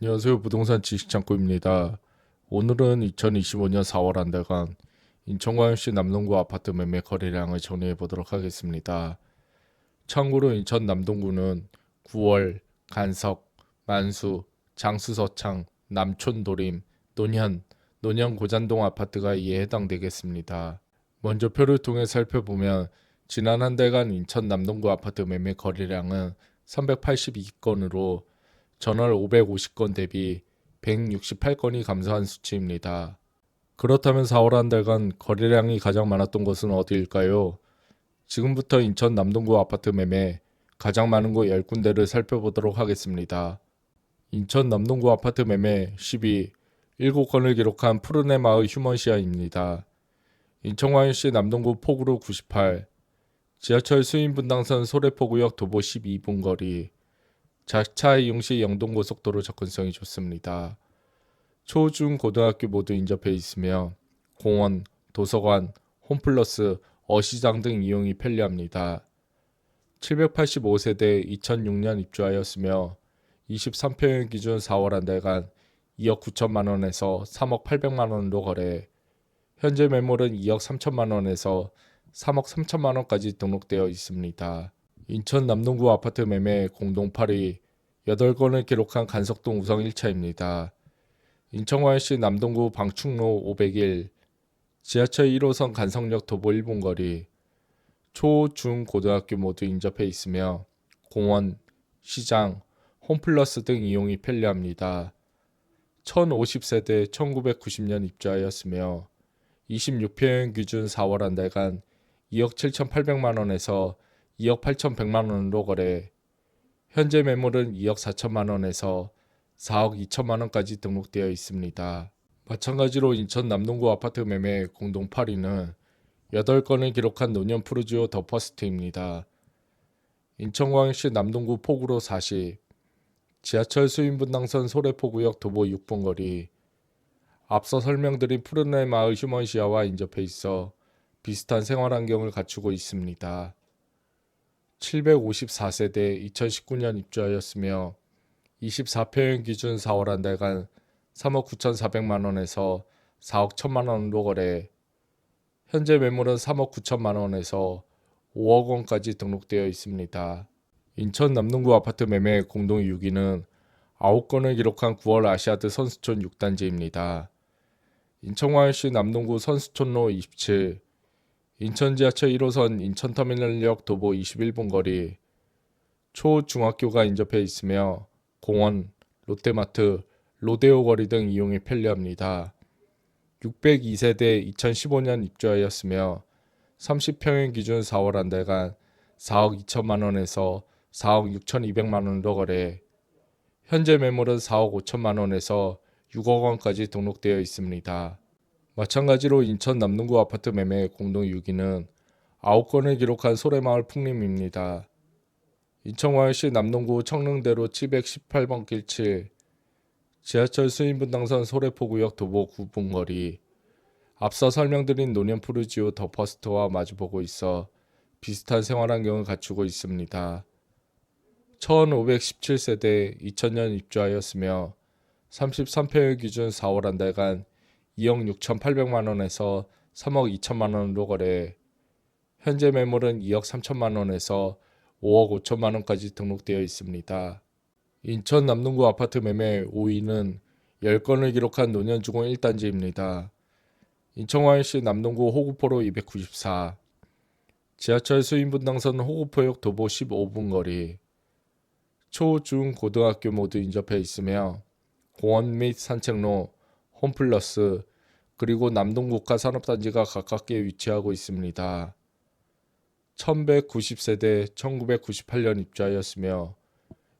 안녕하세요. 부동산 지식창고입니다. 오늘은 2025년 4월 한 달간 인천광역시 남동구 아파트 매매 거래량을 정리해 보도록 하겠습니다. 참고로 인천 남동구는 9월, 간석, 만수, 장수서창, 남촌도림, 논현, 논현 고잔동 아파트가 이에 해당되겠습니다. 먼저 표를 통해 살펴보면 지난 한 달간 인천 남동구 아파트 매매 거래량은 382건으로 전월 550건 대비 168건이 감소한 수치입니다. 그렇다면 4월 한 달간 거래량이 가장 많았던 곳은 어디일까요? 지금부터 인천 남동구 아파트 매매 가장 많은 곳 10군데를 살펴보도록 하겠습니다. 인천 남동구 아파트 매매 12, 7건을 기록한 푸른의 마을 휴먼시아입니다. 인천광역시 남동구 포구로 98, 지하철 수인분당선 소래포구역 도보 12분 거리, 자차 이용 시 영동고속도로 접근성이 좋습니다. 초, 중, 고등학교 모두 인접해 있으며 공원, 도서관, 홈플러스, 어시장 등 이용이 편리합니다. 785세대 2006년 입주하였으며 23평형 기준 4월 한 달간 2억 9천만 원에서 3억 8백만 원으로 거래. 현재 매물은 2억 3천만 원에서 3억 3천만 원까지 등록되어 있습니다. 인천 남동구 아파트 매매 공동 8위 8건을 기록한 간석동 우성 1차입니다. 인천광역시 남동구 방충로 501 지하철 1호선 간석역 도보 1분 거리 초, 중, 고등학교 모두 인접해 있으며 공원, 시장, 홈플러스 등 이용이 편리합니다. 1050세대 1990년 입주하였으며 26평형 기준 4월 한 달간 2억 7,800만 원에서 2억 8,100만 원으로 거래. 현재 매물은 2억 4천만 원에서 4억 2천만 원까지 등록되어 있습니다. 마찬가지로 인천 남동구 아파트 매매 공동 8위는 8건을 기록한 노년 푸르지오 더 퍼스트입니다. 인천광역시 남동구 포구로 40, 지하철 수인분당선 소래포구역 도보 6분 거리, 앞서 설명드린 푸른의 마을 휴먼시아와 인접해 있어 비슷한 생활 환경을 갖추고 있습니다. 754세대 2019년 입주하였으며 24평형 기준 4월 한 달간 3억 9,400만 원에서 4억 1천만 원으로 거래. 현재 매물은 3억 9천만 원에서 5억 원까지 등록되어 있습니다. 인천 남동구 아파트 매매 공동 6위는 9건을 기록한 9월 아시아드 선수촌 6단지입니다. 인천광역시 남동구 선수촌로 27, 인천 지하철 1호선 인천터미널역 도보 21분 거리, 초, 중학교가 인접해 있으며 공원, 롯데마트, 로데오 거리 등 이용이 편리합니다. 602세대 2015년 입주하였으며 30평형 기준 4월 한 달간 4억 2천만 원에서 4억 6천2백만 원으로 거래. 현재 매물은 4억 5천만 원에서 6억 원까지 등록되어 있습니다. 마찬가지로 인천 남동구 아파트 매매 공동 6위는 9건을 기록한 소래마을 풍림입니다. 인천광역시 남동구 청릉대로 718번 길 7, 지하철 수인분당선 소래포구역 도보 9분 거리, 앞서 설명드린 노년 푸르지오 더 퍼스트와 마주보고 있어 비슷한 생활 환경을 갖추고 있습니다. 1517세대 2000년 입주하였으며 33평형 기준 4월 한 달간 2억 6,800만 원에서 3억 2천만 원으로 거래. 현재 매물은 2억 3천만 원에서 5억 5천만 원까지 등록되어 있습니다. 인천 남동구 아파트 매매 5위는 10건을 기록한 노년주공 1단지입니다. 인천광역시 남동구 호구포로 294, 지하철 수인분당선 호구포역 도보 15분 거리, 초, 중, 고등학교 모두 인접해 있으며 공원 및 산책로, 홈플러스, 그리고 남동국가 산업단지가 가깝게 위치하고 있습니다. 1190세대 1998년 입주하였으며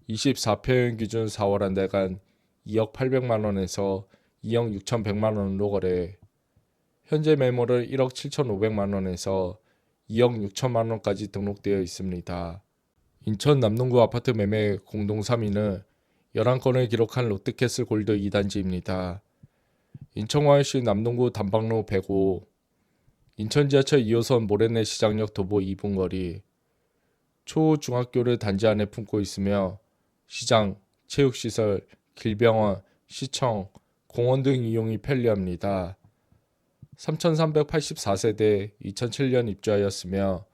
24평형 기준 4월 한 달간 2억 800만 원에서 2억 6,100만 원으로 거래. 현재 매물은 1억 7,500만 원에서 2억 6천만 원까지 등록되어 있습니다. 인천 남동구 아파트 매매 공동 3위는 11건을 기록한 롯데캐슬 골드 2단지입니다. 인천광역시 남동구 담방로 105, 인천 지하철 2호선 모래내 시장역 도보 2분 거리, 초, 중학교를 단지 안에 품고 있으며 시장, 체육시설, 길병원, 시청, 공원 등 이용이 편리합니다. 3,384세대 2007년 입주하였으며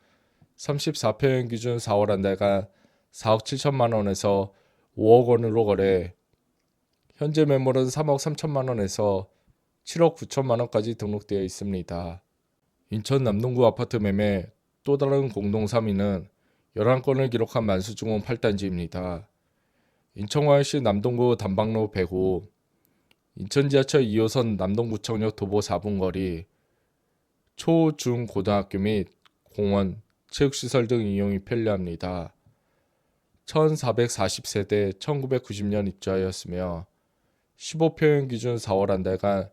34평형 기준 4월 한 달간 4억 7천만 원에서 5억 원으로 거래. 현재 매물은 3억 3천만 원에서 7억 9천만 원까지 등록되어 있습니다. 인천 남동구 아파트 매매 또 다른 공동 3위는 11건을 기록한 만수중원 8단지입니다. 인천광역시 남동구 담방로 105, 인천 지하철 2호선 남동구청역 도보 4분 거리, 초, 중, 고등학교 및 공원, 체육시설 등 이용이 편리합니다. 1440세대 1990년 입주하였으며 15평형 기준 4월 한 달간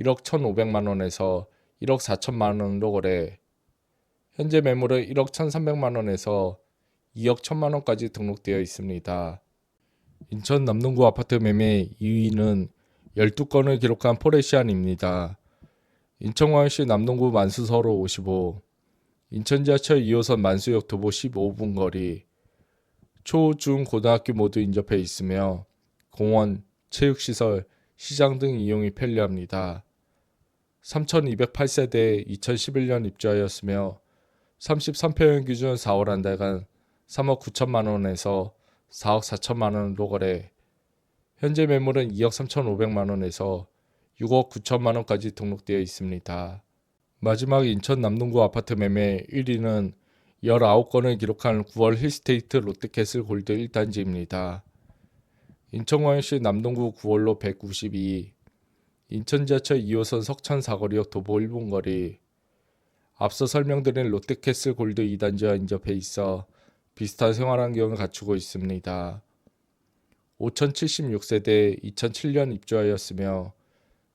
1억 1,500만 원에서 1억 4천만 원으로 거래. 현재 매물은 1억 1,300만 원에서 2억 1천만 원까지 등록되어 있습니다. 인천 남동구 아파트 매매 2위는 12건을 기록한 포레시안입니다. 인천광역시 남동구 만수서로 55, 인천 지하철 2호선 만수역 도보 15분 거리, 초, 중, 고등학교 모두 인접해 있으며 공원, 체육시설, 시장 등 이용이 편리합니다. 3,208세대 2011년 입주하였으며 33평형 기준 4월 한 달간 3억 9천만 원에서 4억 4천만 원으로 거래. 현재 매물은 2억 3,500만 원에서 6억 9천만 원까지 등록되어 있습니다. 마지막 인천 남동구 아파트 매매 1위는 19건을 기록한 9월 힐스테이트 롯데캐슬 골드 1단지입니다. 인천광역시 남동구 9월로 192, 인천 지하철 2호선 석천 사거리역 도보 1분 거리, 앞서 설명드린 롯데캐슬 골드 2단지와 인접해 있어 비슷한 생활 환경을 갖추고 있습니다. 5,076세대 2007년 입주하였으며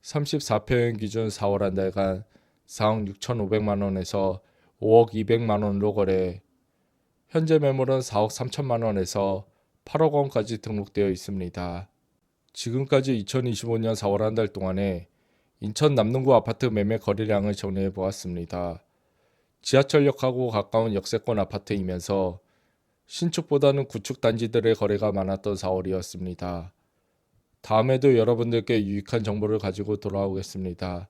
34평형 기준 4월 한 달간 4억 6,500만 원에서 5억 200만 원으로 거래. 현재 매물은 4억 3천만 원에서 8억 원까지 등록되어 있습니다. 지금까지 2025년 4월 한 달 동안에 인천 남동구 아파트 매매 거래량을 정리해 보았습니다. 지하철역하고 가까운 역세권 아파트이면서 신축보다는 구축 단지들의 거래가 많았던 4월이었습니다. 다음에도 여러분들께 유익한 정보를 가지고 돌아오겠습니다.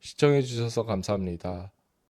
시청해 주셔서 감사합니다.